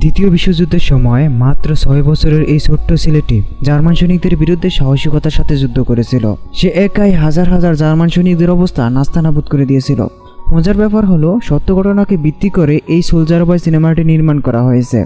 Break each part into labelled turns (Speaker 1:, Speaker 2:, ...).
Speaker 1: দ্বিতীয় বিশ্বযুদ্ধের সময় মাত্র ছয় বছরের এই ছোট্ট ছেলেটি জার্মান সৈনিকদের বিরুদ্ধে সাহসিকতার সাথে যুদ্ধ করেছিল। সে একাই হাজার হাজার জার্মান সৈনিকদের অবস্থা নাস্তানাবুদ করে দিয়েছিল। মজার ব্যাপার হলো, সত্য ঘটনাকে ভিত্তি করে এই সোলজার বয় সিনেমাটি নির্মাণ করা হয়েছে।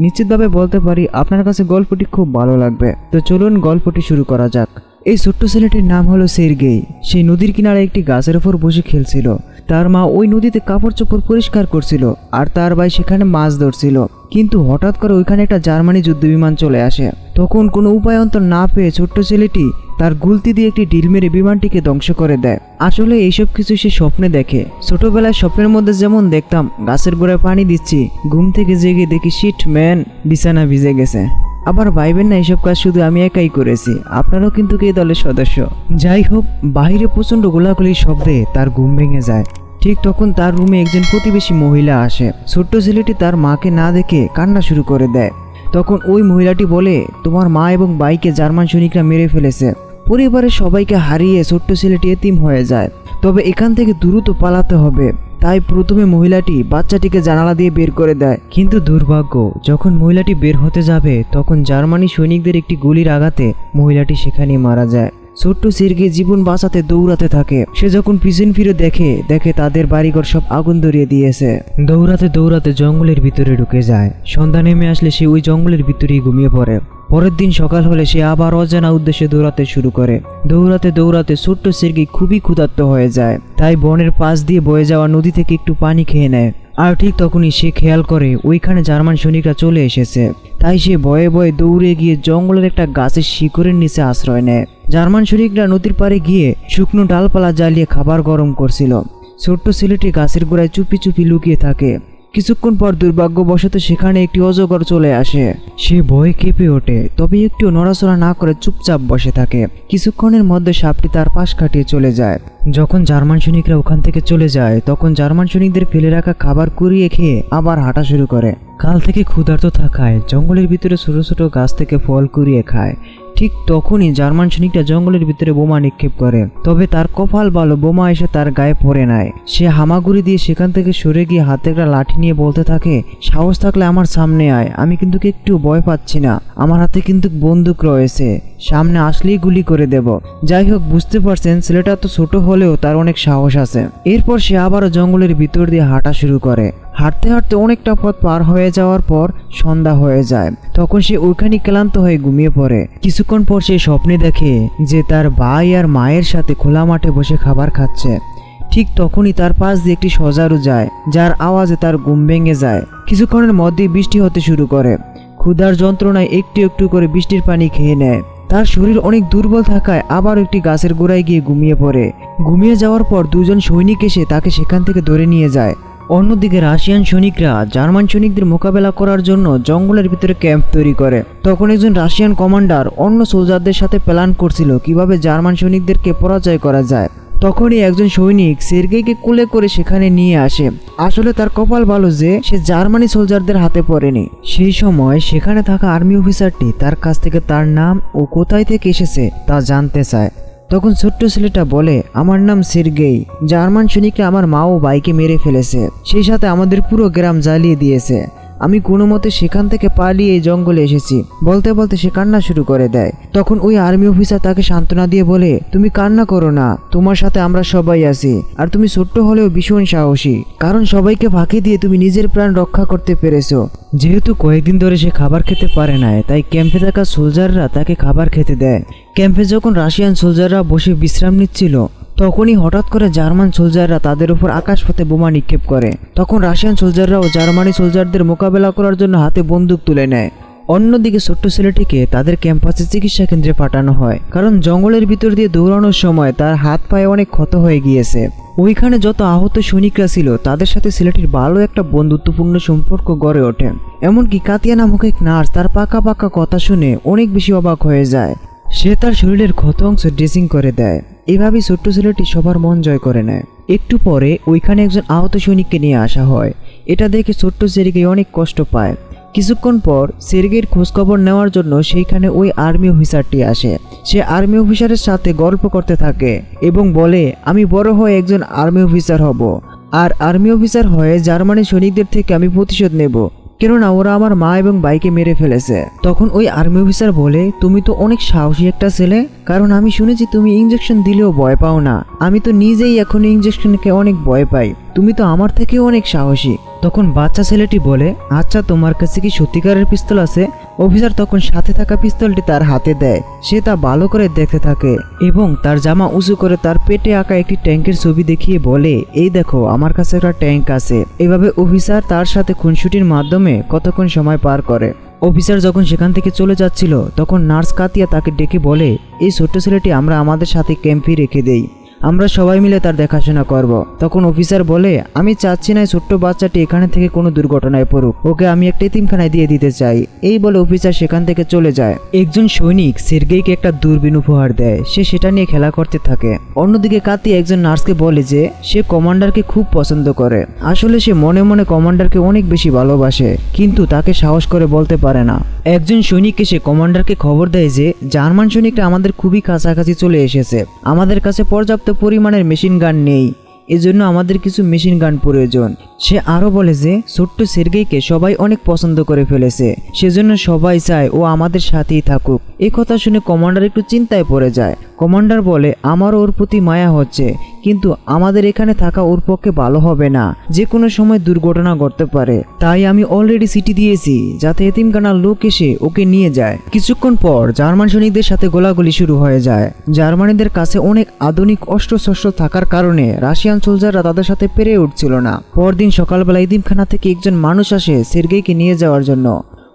Speaker 1: নিশ্চিতভাবে বলতে পারি, আপনার কাছে গল্পটি খুব ভালো লাগবে। তো চলুন গল্পটি শুরু করা যাক। এই ছোট্ট ছেলেটির নাম হলো সেরগেই। সেই নদীর কিনারে একটি গাছের ওপর বসে খেলছিল। তার মা ওই নদীতে কাপড় চোপড় পরিষ্কার করছিল আর তার ভাই সেখানে মাছ ধরছিল। কিন্তু হঠাৎ করে ওইখানে একটা জার্মানি যুদ্ধবিমান চলে আসে। তখন কোনো উপায়ন্তর না পেয়ে ছোট্ট ছেলেটি তার গুলতি দিয়ে একটি ডিল মেরে বিমানটিকে ধ্বংস করে দেয়। আসলে এইসব কিছু সে স্বপ্নে দেখে। ছোটবেলায় স্বপ্নের মধ্যে যেমন দেখতাম, গাছের গোড়ায় পানি দিচ্ছি, ঘুম থেকে জেগে দেখি, শিট, ম্যান, বিছানা ভিজে গেছে। আবার ভাইবেন না এইসব কাজ শুধু আমি একাই করেছি। আপনারাও কিন্তু এই দলের সদস্য। যাই হোক বাইরে প্রচণ্ড গোলাগুলির শব্দে তার ঘুম ভেঙে যায়। ঠিক তখন তার রুমে একজন প্রতিবেশী মহিলা আসে। ছোট্ট ছেলেটি তার মাকে না দেখে কান্না শুরু করে দেয়। তখন ওই মহিলাটি বলে, তোমার মা এবং বাইকে জার্মান সৈনিকরা মেরে ফেলেছে। পরিবারের সবাইকে হারিয়ে ছোট্ট ছেলেটি এতিম হয়ে যায়। তবে এখান থেকে দ্রুত পালাতে হবে। তাই প্রথমে মহিলাটি বাচ্চাটিকে জানালা দিয়ে বের করে দেয়। কিন্তু দুর্ভাগ্য, যখন মহিলাটি বের হতে যাবে, তখন জার্মানি সৈনিকদের একটি গুলির আঘাতে মহিলাটি সেখানেই মারা যায়। ছোট্ট সিরকে জীবন বাঁচাতে দৌড়াতে থাকে। সে যখন পিছন ফিরে দেখে দেখে তাদের বাড়িঘর সব আগুন ধরিয়ে দিয়েছে। দৌড়াতে দৌড়াতে জঙ্গলের ভিতরে ঢুকে যায়। সন্ধ্যা নেমে আসলে সে ওই জঙ্গলের ভিতরেই ঘুমিয়ে পড়ে। পরের দিন সকাল হলে সে আবার অজানা উদ্দেশ্যে দৌড়াতে শুরু করে। দৌড়াতে দৌড়াতে ছোট্ট সিরকি খুবই ক্ষুধার্ত হয়ে যায়। তাই বনের পাশ দিয়ে বয়ে যাওয়া নদী থেকে একটু পানি খেয়ে নেয়। আর ঠিক তখনই সে খেয়াল করে ওইখানে জার্মান সৈনিকরা চলে এসেছে। তাই সে ভয়ে ভয়ে দৌড়ে গিয়ে জঙ্গলের একটা গাছের শিকড়ের নিচে আশ্রয় নেয়। জার্মান সৈনিকরা নদীর পাড়ে গিয়ে শুকনো ডালপালা জ্বালিয়ে খাবার গরম করছিল। ছোট্ট ছেলেটি গাছের গোড়ায় চুপি চুপি লুকিয়ে থাকে। কিছুক্ষণ পর দুর্ভাগ্যবশত সেখানে একটি অজগর চলে আসে। সে ভয়ে কেঁপে ওঠে, তবে একটু নড়াচড়া না করে চুপচাপ বসে থাকে। কিছুক্ষণের মধ্যে সাপটি তার পাশ কাটিয়ে চলে যায়। যখন জার্মান সৈনিকরা ওখান থেকে চলে যায়, তখন জার্মান সৈনিকদের ফেলে রাখা খাবার কুড়িয়ে খেয়ে আবার হাঁটা শুরু করে। কাল থেকে ক্ষুধার্ত থাকায় জঙ্গলের ভিতরে ছোট ছোট গাছ থেকে ফল কুড়িয়ে খায়। ঠিক তখনই জার্মান সৈনিকটা জঙ্গলের ভিতরে বোমা নিক্ষেপ করে। তবে তার কপাল ভালো, বোমা এসে তার গায়ে পড়ে নেয় সে হামাগুড়ি দিয়ে সেখান থেকে সরে গিয়ে হাতে একটা লাঠি নিয়ে বলতে থাকে, সাহস থাকলে আমার সামনে আয়, আমি কিন্তু একটু ভয় পাচ্ছি না, আমার হাতে কিন্তু বন্দুক রয়েছে, সামনে আসলেই গুলি করে দেব। যাই হোক, বুঝতে পারছেন, ছেলেটা তো ছোট হলেও তার অনেক সাহস আছে। এরপর সে আবারও জঙ্গলের ভিতর দিয়ে হাঁটা শুরু করে। হাঁটতে হাঁটতে অনেকটা পথ পার হয়ে যাওয়ার পর সন্ধ্যা হয়ে যায়। তখন সে ওইখানে ক্লান্ত হয়ে ঘুমিয়ে পড়ে। কিছুক্ষণ পর সে স্বপ্নে দেখে যে তার ভাই আর মায়ের সাথে খোলা মাঠে বসে খাবার খাচ্ছে। ঠিক তখনই তার পাশ দিয়ে একটি সজারু যায়, যার আওয়াজে তার ঘুম ভেঙে যায়। কিছুক্ষণের মধ্যেই বৃষ্টি হতে শুরু করে। ক্ষুধার যন্ত্রণায় একটু একটু করে বৃষ্টির পানি খেয়ে নেয়। তার শরীর অনেক দুর্বল থাকায় আবার একটি গাছের গোড়ায় গিয়ে ঘুমিয়ে পড়ে। ঘুমিয়ে যাওয়ার পর দুজন সৈনিক এসে তাকে সেখান থেকে ধরে নিয়ে যায়। অন্যদিকে রাশিয়ান সৈনিকরা জার্মান সৈনিকদের মোকাবেলা করার জন্য জঙ্গলের ভিতরে ক্যাম্প তৈরি করে। তখন একজন রাশিয়ান কমান্ডার অন্য সোলজারদের সাথে প্ল্যান করছিল কীভাবে জার্মান সৈনিকদেরকে পরাজয় করা যায়। তখনই একজন সৈনিক সের্গেইকে কোলে করে সেখানে নিয়ে আসে। আসলে তার কপাল ভালো যে সে জার্মানি সোলজারদের হাতে পড়েনি। সেই সময় সেখানে থাকা আর্মি অফিসারটি তার কাছ থেকে তার নাম ও কোথায় থেকে এসেছে তা জানতে চায়। তখন ছোট্ট ছেলেটা বলে, আমার নাম সিরগেই। জার্মান সৈনিকরা আমার মা ও ভাইকে মেরে ফেলেছে। সেই সাথে আমাদের পুরো গ্রাম জ্বালিয়ে দিয়েছে। আমি কোনো মতে সেখান থেকে পালিয়ে জঙ্গলে এসেছি। বলতে বলতে সে কান্না শুরু করে দেয়। তখন ওই আর্মি অফিসার তাকে সান্ত্বনা দিয়ে বলে, তুমি কান্না করো না। তোমার সাথে আমরা সবাই আছি। আর তুমি ছোট্ট হলেও ভীষণ সাহসী। কারণ সবাইকে ফাঁকি দিয়ে তুমি নিজের প্রাণ রক্ষা করতে পেরেছ। যেহেতু কয়েকদিন ধরে সে খাবার খেতে পারে না তাই ক্যাম্পে থাকা সোলজাররা তাকে খাবার খেতে দেয়। ক্যাম্পে যখন রাশিয়ান সোলজাররা বসে বিশ্রাম নিচ্ছিল তখনই হঠাৎ করে জার্মান সোলজাররা তাদের উপর আকাশপথে বোমা নিক্ষেপ করে। তখন রাশিয়ান সোলজাররাও জার্মানি সোলজারদের মোকাবেলা করার জন্য হাতে বন্দুক তুলে নেয়। অন্যদিকে ছোট্ট ছেলেটিকে তাদের ক্যাম্পাসে চিকিৎসা কেন্দ্রে পাঠানো হয়, কারণ জঙ্গলের ভিতর দিয়ে দৌড়ানোর সময় তার হাত পায়ে অনেক ক্ষত হয়ে গিয়েছে। ওইখানে যত আহত সৈনিকরা ছিল, তাদের সাথে ছেলেটির ভালো একটা বন্ধুত্বপূর্ণ সম্পর্ক গড়ে ওঠে। এমনকি কাতিয়া নামক এক নার্স তার পাকা পাকা কথা শুনে অনেক বেশি অবাক হয়ে যায়। সে তার শরীরের ক্ষত অংশ ড্রেসিং করে দেয়। এভাবেই ছোট্ট ছেলেটি সবার মন জয় করে নেয়। একটু পরে ওইখানে একজন আহত সৈনিককে নিয়ে আসা হয়। এটা দেখে ছোট্ট সেরিকে অনেক কষ্ট পায়। কিছুক্ষণ পর সের্গের খোঁজখবর নেওয়ার জন্য সেইখানে ওই আর্মি অফিসারটি আসে। সে আর্মি অফিসারের সাথে গল্প করতে থাকে এবং বলে, আমি বড় হয়ে একজন আর্মি অফিসার হব। আর আর্মি অফিসার হয়ে জার্মানি সৈনিকদের থেকে আমি প্রতিশোধ নেব। কেননা ওরা আমার মা এবং বাইকে মেরে ফেলেছে। তখন ওই আর্মি অফিসার বলে, তুমি তো অনেক সাহসী একটা ছেলে। কারণ আমি শুনেছি তুমি ইঞ্জেকশন দিলেও ভয় পাও না। আমি তো নিজেই এখন ইঞ্জেকশনকে অনেক ভয় পাই। তুমি তো আমার থেকেও অনেক সাহসী। তখন বাচ্চা ছেলেটি বলে আচ্ছা তোমার কাছে কি সত্যিকারের পিস্তল আছে? অফিসার তখন সাথে থাকা পিস্তলটি তার হাতে দেয়। সে তা ভালো করে দেখতে থাকে এবং তার জামা উঁচু করে তার পেটে আঁকা একটি ট্যাঙ্কের ছবি দেখিয়ে বলে, এই দেখো, আমার কাছে একটা ট্যাঙ্ক আছে। এভাবে অফিসার তার সাথে খুনসুটির মাধ্যমে কতক্ষণ সময় পার করে। অফিসার যখন সেখান থেকে চলে যাচ্ছিল, তখন নার্স কাতিয়া তাকে ডেকে বলে, এই ছোট্ট ছেলেটি আমরা আমাদের সাথে ক্যাম্পে রেখে দেই। আমরা সবাই মিলে তার দেখাশোনা করব। তখন অফিসার বলে, আমি চাচ্ছি না ছোট্ট বাচ্চাটি এখানে থেকে কোনো দুর্ঘটনায় পড়ুক। ওকে আমি একটা এতিমখানায় দিয়ে দিতে চাই। এই বলে অফিসার সেখান থেকে চলে যায়। একজন সৈনিক সের্গেইকে একটা দূরবীন উপহার দেয়। সে সেটা নিয়ে খেলা করতে থাকে। অন্যদিকে কাতি একজন নার্সকে বলে যে, সে কমান্ডারকে খুব পছন্দ করে। আসলে সে মনে মনে কমান্ডারকে অনেক বেশি ভালোবাসে, কিন্তু তাকে সাহস করে বলতে পারে না। একজন সৈনিক এসে কমান্ডারকে খবর দেয় যে, জার্মান সৈনিকরা আমাদের খুবই কাছাকাছি চলে এসেছে। আমাদের কাছে পর্যাপ্ত পরিমাণের মেশিন গান নেই। এজন্য আমাদের কিছু মেশিন গান প্রয়োজন। সে আরও বলে যে, ছোট্ট সের্গেইকে সবাই অনেক পছন্দ করে ফেলেছে। সেজন্য সবাই চায় ও আমাদের সাথেই থাকুক। এ কথা শুনে কমান্ডার একটু চিন্তায় পড়ে যায়। কমান্ডার বলে, আমারও ওর প্রতি মায়া হচ্ছে। কিন্তু আমাদের এখানে থাকা ওর পক্ষে ভালো হবে না। যে কোনো সময় দুর্ঘটনা ঘটতে পারে। তাই আমি অলরেডি সিটি দিয়েছি, যাতে এতিমখানার লোক এসে ওকে নিয়ে যায়। কিছুক্ষণ পর জার্মান সৈনিকদের সাথে গোলাগুলি শুরু হয়ে যায়। জার্মানিদের কাছে অনেক আধুনিক অস্ত্রশস্ত্র থাকার কারণে রাশিয়ান সোলজাররা তাদের সাথে পেরে উঠছিল না। পরদিন সকালবেলা ইদিমখানা থেকে একজন মানুষ আসে সের্গেইকে নিয়ে যাওয়ার জন্য।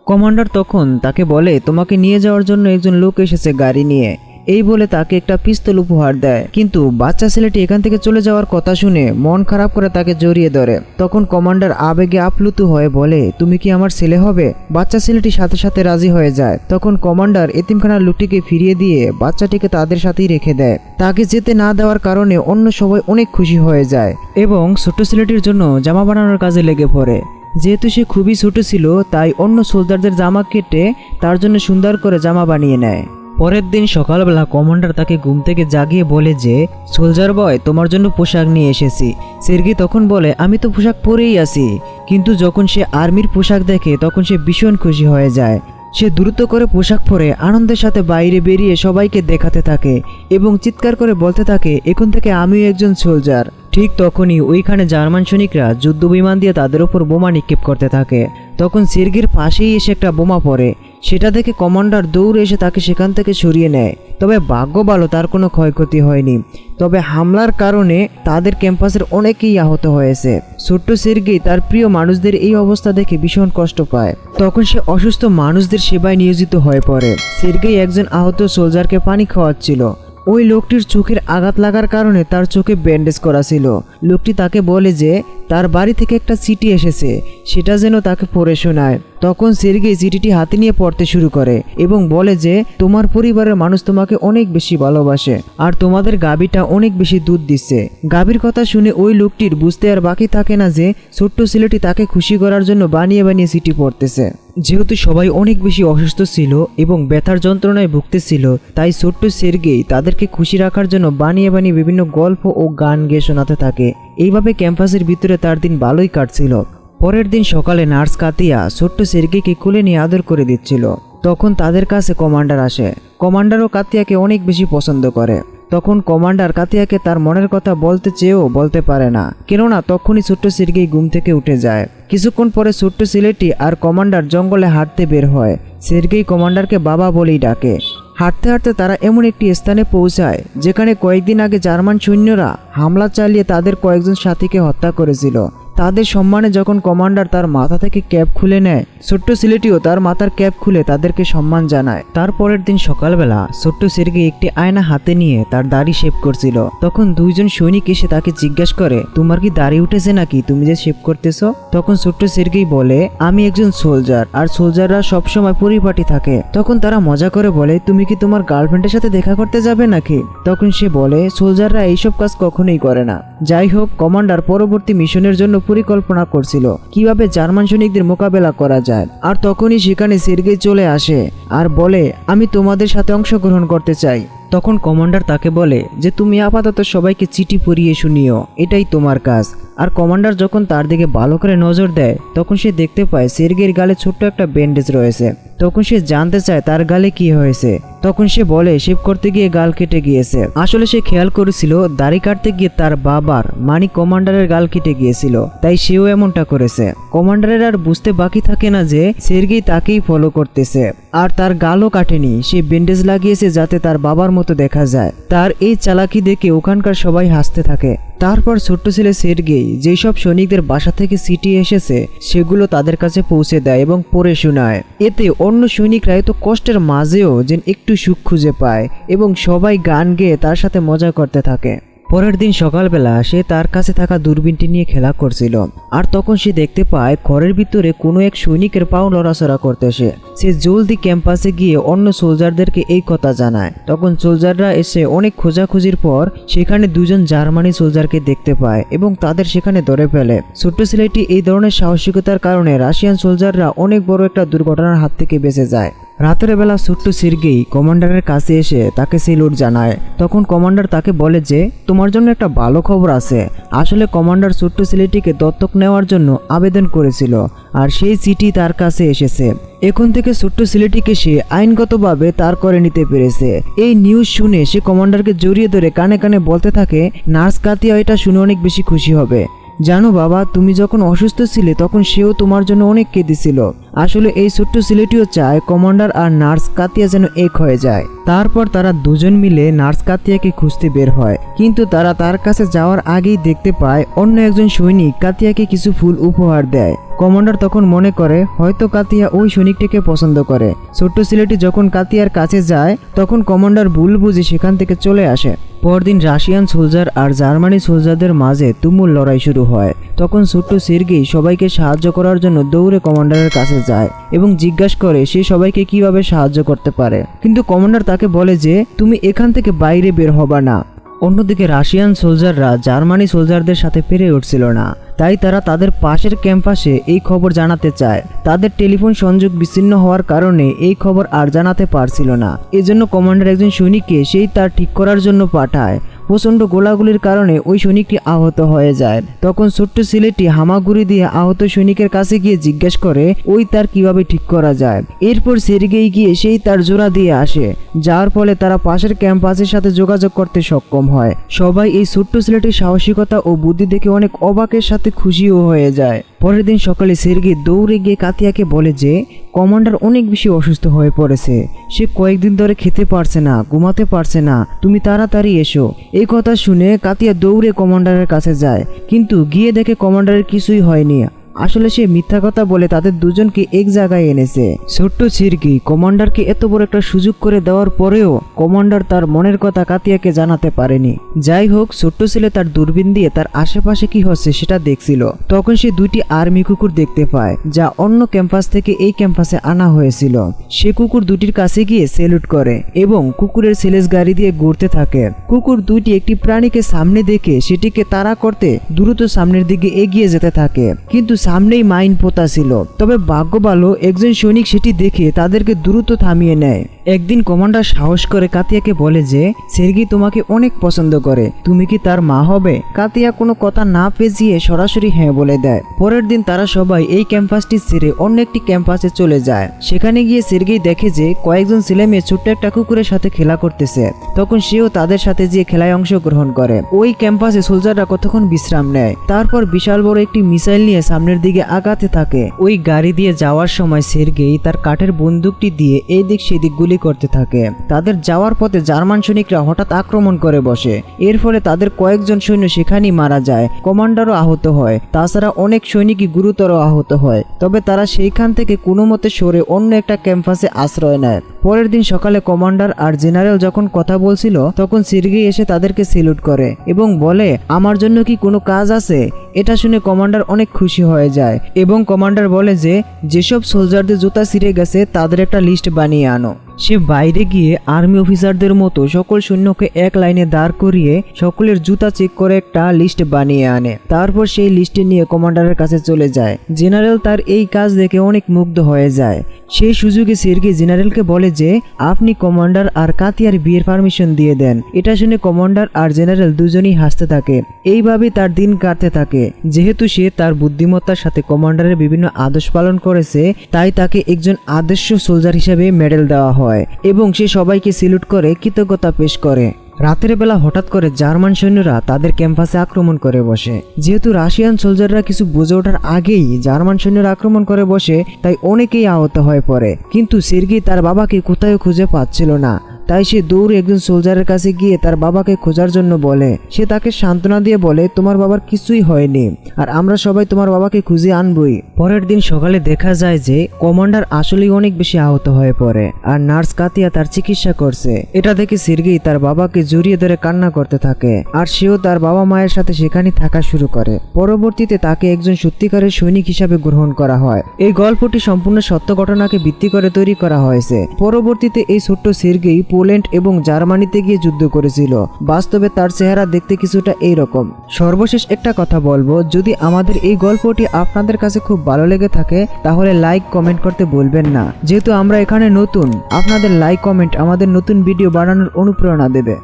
Speaker 1: কমান্ডার তখন তাকে বলে, তোমাকে নিয়ে যাওয়ার জন্য একজন লোক এসেছে গাড়ি নিয়ে। এই বলে তাকে একটা পিস্তল উপহার দেয়। কিন্তু বাচ্চা ছেলেটি এখান থেকে চলে যাওয়ার কথা শুনে মন খারাপ করে তাকে জড়িয়ে ধরে। তখন কমান্ডার আবেগে আপ্লুত হয়ে বলে, তুমি কি আমার ছেলে হবে? বাচ্চা ছেলেটি সাথে সাথে রাজি হয়ে যায়। তখন কমান্ডার এতিমখানার লোকটিকে ফিরিয়ে দিয়ে বাচ্চাটিকে তাদের সাথেই রেখে দেয়। তাকে যেতে না দেওয়ার কারণে অন্য সবাই অনেক খুশি হয়ে যায় এবং ছোট্ট ছেলেটির জন্য জামা বানানোর কাজে লেগে পড়ে। যেহেতু সে খুবই ছোট ছিল, তাই অন্য সোলজারদের জামা কেটে তার জন্য সুন্দর করে জামা বানিয়ে নেয়। পরের দিন সকালবেলা কমান্ডার তাকে ঘুম থেকে জাগিয়ে বলে যে, সোলজার বয়, তোমার জন্য পোশাক নিয়ে এসেছি। সের্গি তখন বলে, আমি তো পোশাক পরেই আছি। কিন্তু যখন সে আর্মির পোশাক দেখে, তখন সে ভীষণ খুশি হয়ে যায়। সে দ্রুত করে পোশাক পরে আনন্দের সাথে বাইরে বেরিয়ে সবাইকে দেখাতে থাকে এবং চিৎকার করে বলতে থাকে, এখন থেকে আমিও একজন সোলজার। ঠিক তখনই ওইখানে জার্মান সৈনিকরা যুদ্ধ বিমান দিয়ে তাদের উপর বোমা নিক্ষেপ করতে থাকে। তখন সিরগির পাশেই এসে একটা বোমা পড়ে। সেটা দেখে কমান্ডার দৌড়ে এসে তাকে সেখান থেকে সরিয়ে নেয়। তবে ভাগ্য ভালো, তার কোনো ক্ষয়ক্ষতি হয়নি। তবে হামলার কারণে তাদের ক্যাম্পাসের অনেকেই আহত হয়েছে। ছোট্ট সিরগি তার প্রিয় মানুষদের এই অবস্থা দেখে ভীষণ কষ্ট পায়। তখন সে অসুস্থ মানুষদের সেবায় নিয়োজিত হয়ে পড়ে। সিরগেই একজন আহত সোলজারকে পানি খাওয়াচ্ছিল। ওই লোকটির চোখের আঘাত লাগার কারণে তার চোখে ব্যান্ডেজ করা ছিল। লোকটি তাকে বলে যে, তার বাড়ি থেকে একটা চিঠি এসেছে। সেটা যেন তাকে পড়ে শোনায়। তখন সের্গেই চিঠিটি হাতে নিয়ে পড়তে শুরু করে এবং বলে যে, তোমার পরিবারের মানুষ তোমাকে অনেক বেশি ভালোবাসে আর তোমাদের গাবিটা অনেক বেশি দুধ দিচ্ছে। গাবির কথা শুনে ওই লোকটির বুঝতে আর বাকি থাকে না যে, ছোট্ট ছেলেটি তাকে খুশি করার জন্য বানিয়ে বানিয়ে চিঠি পড়তেছে। যেহেতু সবাই অনেক বেশি অসুস্থ ছিল এবং ব্যথার যন্ত্রণায় ভুগতেছিল, তাই ছোট্ট সের্গেই তাদেরকে খুশি রাখার জন্য বানিয়ে বানিয়ে বিভিন্ন গল্প ও গান গেয়ে শোনাতে থাকে। এইভাবে ক্যাম্পাসের ভিতরে তার দিন ভালোই কাটছিল। পরের দিন সকালে নার্স কাতিয়া ছোট্ট সের্গেকে কুলে নিয়ে আদর করে দিচ্ছিল। তখন তাদের কাছে কমান্ডার আসে। কমান্ডারও কাতিয়াকে অনেক বেশি পছন্দ করে। তখন কমান্ডার কাতিয়াকে তার মনের কথা বলতে চেয়েও বলতে পারে না। কেননা তখনই ছোট্ট সিরগেই ঘুম থেকে উঠে যায়। কিছুক্ষণ পরে ছোট্ট ছেলেটি আর কমান্ডার জঙ্গলে হাঁটতে বের হয়। সিরগেই কমান্ডারকে বাবা বলেই ডাকে। হাঁটতে হাঁটতে তারা এমন একটি স্থানে পৌঁছায়, যেখানে কয়েকদিন আগে জার্মান সৈন্যরা হামলা চালিয়ে তাদের কয়েকজন সাথীকে হত্যা করেছিল। তাদের সম্মানে যখন কমান্ডার তার মাথা থেকে ক্যাপ খুলে নেয়, ছোট্ট ছেলেটিও তার মাথার ক্যাপ খুলে তাদেরকে সম্মান জানায়। তারপরের দিন সকালবেলা ছোট্ট সেরগে একটি আয়না হাতে নিয়ে তার দাড়ি শেভ করছিল। তখন দুইজন সৈনিক এসে তাকে জিজ্ঞাসা করে, তোমার কি দাড়ি উঠেছে নাকি? তুমি যে শেভ করতেছো? তখন ছোট্ট সেরগেই বলে, আমি একজন সোলজার, আর সোলজাররা সবসময় পরিপাটি থাকে। তখন তারা মজা করে বলে, তুমি কি তোমার গার্লফ্রেন্ডের সাথে দেখা করতে যাবে নাকি? তখন সে বলে, সোলজাররা এইসব কাজ কখনোই করে না। যাই হোক, কমান্ডার পরবর্তী মিশনের জন্য পরিকল্পনা করছিল, কীভাবে জার্মান সৈনিকদের মোকাবেলা করা যায়। আর তখনই সেখানে সের্গেই চলে আসে আর বলে, আমি তোমাদের সাথে অংশগ্রহণ করতে চাই। তখন কমান্ডার তাকে বলে যে, তুমি আপাতত সবাইকে চিঠি পরিয়ে শুনিও, এটাই তোমার কাজ। আর কমান্ডার যখন তার দিকে ভালো করে নজর দেয়, তখন সে দেখতে পায় সের্গের গালে ছোট্ট একটা ব্যান্ডেজ রয়েছে। তখন সে জানতে চায় তার গালে কি হয়েছে। তখন সে বলে শেভ করতে গিয়ে গাল কেটে গিয়েছে। আসলে সে খেয়াল করেছিল, দাড়ি কাটতে গিয়ে তার বাবার মানি কমান্ডারের গাল কেটে গিয়েছিল, তাই সেও এমনটা করেছে। কমান্ডারের আর বুঝতে বাকি থাকে না যে সের্গেই তাকেই ফলো করতেছে। আর তার গালও কাটেনি, সে ব্যান্ডেজ লাগিয়েছে যাতে তার বাবার মতো দেখা যায়। তার এই চালাকি দেখে ওখানকার সবাই হাসতে থাকে। তারপর ছোট্ট ছেলে সের্গেই যেই সব সৈনিকদের বাসা থেকে সিটি এসেছে, সেগুলো তাদের কাছে পৌঁছে দেয় এবং পড়ে শোনায়। এতে অন্য সৈনিকরা এত কষ্টের মাঝেও যেন একটু সুখ খুঁজে পায় এবং সবাই গান গেয়ে তার সাথে মজা করতে থাকে। পরের দিন সকালবেলা সে তার কাছে থাকা দূরবীনটি নিয়ে খেলা করছিল। আর তখন সে দেখতে পায়, ঘরের ভিতরে কোনো এক সৈনিকের পাও লড়াচড়া করতেছে। সে জলদি ক্যাম্পাসে গিয়ে অন্য সোলজারদেরকে এই কথা জানায়। তখন সোলজাররা এসে অনেক খোঁজাখুঁজির পর সেখানে দুজন জার্মানি সোলজারকে দেখতে পায় এবং তাদের সেখানে ধরে ফেলে। ছোট্ট ছেলেটি এই ধরনের সাহসিকতার কারণে রাশিয়ান সোলজাররা অনেক বড় একটা দুর্ঘটনার হাত থেকে বেঁচে যায়। রাতের বেলা ছোট্ট সিরগেই কমান্ডারের কাছে এসে তাকে সেলুট জানায়। তখন কমান্ডার তাকে বলে যে, তোমার জন্য একটা ভালো খবর আছে। আসলে কমান্ডার ছোট্ট ছেলেটিকে দত্তক নেওয়ার জন্য আবেদন করেছিল, আর সেই চিঠি তার কাছে এসেছে। এখন থেকে ছোট্ট ছেলেটিকে সে আইনগতভাবে তার করে নিতে পেরেছে। এই নিউজ শুনে সে কমান্ডারকে জড়িয়ে ধরে কানে কানে বলতে থাকে, নার্স কাতিয়া, এটা শুনে অনেক বেশি খুশি হবে। জানো বাবা, তুমি যখন অসুস্থ ছিলে, তখন সেও তোমার জন্য অনেক কেঁদেছিল। আসলে এই ছোট্ট ছেলেটিও চায় কমান্ডার আর নার্স কাতিয়া যেন এক হয়ে যায়। তারপর তারা দুজন মিলে নার্স কাতিয়াকে খুঁজতে বের হয়। কিন্তু তারা তার কাছে যাওয়ার আগেই দেখতে পায়, অন্য একজন সৈনিক কাতিয়াকে কিছু ফুল উপহার দেয়। কমান্ডার তখন মনে করে, হয়তো কাতিয়া ওই সৈনিকটিকে পছন্দ করে। ছোট্ট ছেলেটি যখন কাতিয়ার কাছে যায়, তখন কমান্ডার ভুল বুঝে সেখান থেকে চলে আসে। পরদিন রাশিয়ান সোলজার আর জার্মানি সোলজারদের মাঝে তুমুল লড়াই শুরু হয়। তখন ছোট্ট সির্গি সবাইকে সাহায্য করার জন্য দৌড়ে কমান্ডারের কাছে যায় এবং জিজ্ঞাসা করে সে সবাইকে কীভাবে সাহায্য করতে পারে। কিন্তু কমান্ডার তাকে বলে যে, তুমি এখান থেকে বাইরে বের হবা না। অন্যদিকে রাশিয়ান সোলজাররা জার্মানি সোলজারদের সাথে পেরে উঠছিল না। তাই তারা তাদের পাশের ক্যাম্পাসে এই খবর জানাতে চায়। তাদের টেলিফোন সংযোগ বিচ্ছিন্ন হওয়ার কারণে এই খবর আর জানাতে পারছিল না। এজন্য কমান্ডার একজন সৈনিককে সেই তার ঠিক করার জন্য পাঠায়। প্রচণ্ড গোলাগুলির কারণে ওই সৈনিকটি আহত হয়ে যায়। তখন ছোট্ট ছেলেটি হামাগুড়ি দিয়ে আহত সৈনিকের কাছে গিয়ে জিজ্ঞেস করে, ওই তার কীভাবে ঠিক করা যায়? এরপর সেরিগেই গিয়ে সেই তার জোড়া দিয়ে আসে, যার ফলে তারা পাশের ক্যাম্পাসের সাথে যোগাযোগ করতে সক্ষম হয়। সবাই এই ছোট্ট ছেলেটির সাহসিকতা ও বুদ্ধি দেখে অনেক অবাকের সাথে খুশিও হয়ে যায়। পরের দিন সকালে সেরগি দৌড়ে গিয়ে কাতিয়াকে বলে যে, কমান্ডার অনেক বেশি অসুস্থ হয়ে পড়েছে। সে কয়েকদিন ধরে খেতে পারছে না, ঘুমাতে পারছে না। তুমি তাড়াতাড়ি এসো। এই কথা শুনে কাতিয়া দৌড়ে কমান্ডারের কাছে যায়, কিন্তু গিয়ে দেখে কমান্ডারের কিছুই হয়নি। আসলে সে মিথ্যা কথা বলে তাদের দুজনকে এক জায়গায় এনেছে। ছোট্ট ছিরকি, কমান্ডারকে এত বড় একটা সুযোগ করে দেওয়ার পরেও কমান্ডার তার মনের কথা কাতিয়াকে জানাতে পারেনি। যাই হোক, ছোট্ট ছেলে তার দূরবীন দিয়ে তার আশেপাশে কি হচ্ছে সেটা দেখছিল। তখন সে দুইটি আর্মি কুকুর দেখতে পায়, যা অন্য ক্যাম্পাস থেকে এই ক্যাম্পাসে আনা হয়েছিল। সে কুকুর দুটির কাছে গিয়ে সেলুট করে এবং কুকুরের সেলেস গাড়ি দিয়ে ঘুরতে থাকে। কুকুর দুইটি একটি প্রাণীকে সামনে দেখে সেটিকে তাড়া করতে দ্রুত সামনের দিকে এগিয়ে যেতে থাকে। কিন্তু সামনেই মাইন পোতা ছিল। তবে ভাগ্য ভালো একজন সৈনিক সেটি দেখে তাদেরকে দ্রুত থামিয়ে নেয়। একদিন কমান্ডার সাহস করে কাতিয়াকে বলে যে, সের্গি তোমাকে অনেক পছন্দ করে, তুমি কি তার মা হবে? কাতিয়া কোনো কথা না পেঁচিয়ে সরাসরি হ্যাঁ বলে দেয়। পরের দিন তারা সবাই এই ক্যাম্পাসটি ছেড়ে অন্য একটি ক্যাম্পাসে চলে যায়। সেখানে গিয়ে সের্গেই দেখে যে, কয়েকজন ছেলে মেয়ে ছোট্ট একটা কুকুরের সাথে খেলা করতেছে। তখন সেও তাদের সাথে যেয়ে খেলায় অংশগ্রহণ করে। ওই ক্যাম্পাসে সোলজাররা কতক্ষণ বিশ্রাম নেয়? তারপর বিশাল বড় একটি মিসাইল নিয়ে সামনের দিকে আগাতে থাকে। ওই গাড়ি দিয়ে যাওয়ার সময় সের্গেই তার কাঠের বন্দুকটি দিয়ে এই দিক সেদিক গুলি করতে থাকে। তাদের যাওয়ার পথে জার্মান সৈনিকরা হঠাৎ আক্রমণ করে বসে। এর ফলে তাদের কয়েকজন সৈন্য সেখানেই মারা যায়। কমান্ডারও আহত হয়। তাছাড়া অনেক সৈনিকই গুরুতর আহত হয়। তবে তারা সেইখান থেকে কোনো মতে সরে অন্য একটা ক্যাম্পাসে আশ্রয় নেয়। পরের দিন সকালে কমান্ডার আর জেনারেল যখন কথা বলছিল, তখন সিরগি এসে তাদেরকে সেলুট করে এবং বলে, আমার জন্য কি কোনো কাজ আছে? এটা শুনে কমান্ডার অনেক খুশি হয়ে। যায় এবং কমান্ডার বলে যে, যেসব সোলজারদের জুতা ছিঁড়ে গেছে, তাদের একটা লিস্ট বানিয়ে আনো। সে বাইরে গিয়ে আর্মি অফিসারদের মতো সকল সৈন্যকে এক লাইনে দাঁড় করিয়ে সকলের জুতা চেক করে একটা লিস্ট বানিয়ে আনে। তারপর সেই লিস্টে নিয়ে কমান্ডারের কাছে চলে যায়। জেনারেল তার এই কাজ দেখে অনেক মুগ্ধ হয়ে যায়। সেই সুযোগে সিরগি জেনারেলকে বলে যে, আপনি কমান্ডার আর কাতিয়ার বিয়ের পারমিশন দিয়ে দেন। এটা শুনে কমান্ডার আর জেনারেল দুজনেই হাসতে থাকে। এইভাবে তার দিন কাটতে থাকে। যেহেতু সে তার বুদ্ধিমত্তার সাথে কমান্ডারের বিভিন্ন আদেশ পালন করেছে, তাই তাকে একজন আদর্শ সোলজার হিসেবে মেডেল দেওয়া হয়। এবং সে সবাইকে সিলুট করে, কৃতজ্ঞতা পেশ করে। রাতের বেলা হঠাৎ করে জার্মান সৈন্যরা তাদের ক্যাম্পাসে আক্রমণ করে বসে। যেহেতু রাশিয়ান সোলজাররা কিছু বুঝে ওঠার আগেই জার্মান সৈন্যরা আক্রমণ করে বসে, তাই অনেকেই আহত হয়ে পড়ে। কিন্তু সিরগি তার বাবাকে কোথাও খুঁজে পাচ্ছিল না। তাই সে দৌড়ে একজন সোলজারের কাছে গিয়ে তার বাবাকে খোঁজার জন্য বলে। সে তাকে সান্ত্বনা দিয়ে বলে, তোমার বাবার কিছুই হয়নি, আর আমরা সবাই তোমার বাবাকে খুঁজে আনবই। পরের দিন সকালে দেখা যায় যে কমান্ডার আসলেই অনেক বেশি আহত হয়ে পড়ে, আর নার্স কাতিয়া তার চিকিৎসা করছে। এটা দেখে সিরগি তার বাবাকে জড়িয়ে ধরে কান্না করতে থাকে, আর সেও তার বাবা মায়ের সাথে সেখানে থাকা শুরু করে। পরবর্তীতে তাকে একজন সত্যিকারের সৈনিক হিসাবে গ্রহণ করা হয়। এই গল্পটি সম্পূর্ণ সত্য ঘটনাকে ভিত্তি করে তৈরি করা হয়েছে। পরবর্তীতে এই ছোট্ট সিরগেই পোল্যান্ড এবং জার্মানিতে গিয়ে যুদ্ধ করেছিল। বাস্তবে তার চেহারা দেখতে কিছুটা এইরকম। সর্বশেষ একটা কথা বলব, যদি আমাদের এই গল্পটি আপনাদের কাছে খুব ভালো লেগে থাকে, তাহলে লাইক, কমেন্ট করতে বলবেন না। যেহেতু আমরা এখানে নতুন, আপনাদের লাইক, কমেন্ট আমাদের নতুন ভিডিও বানানোর অনুপ্রেরণা দেবে।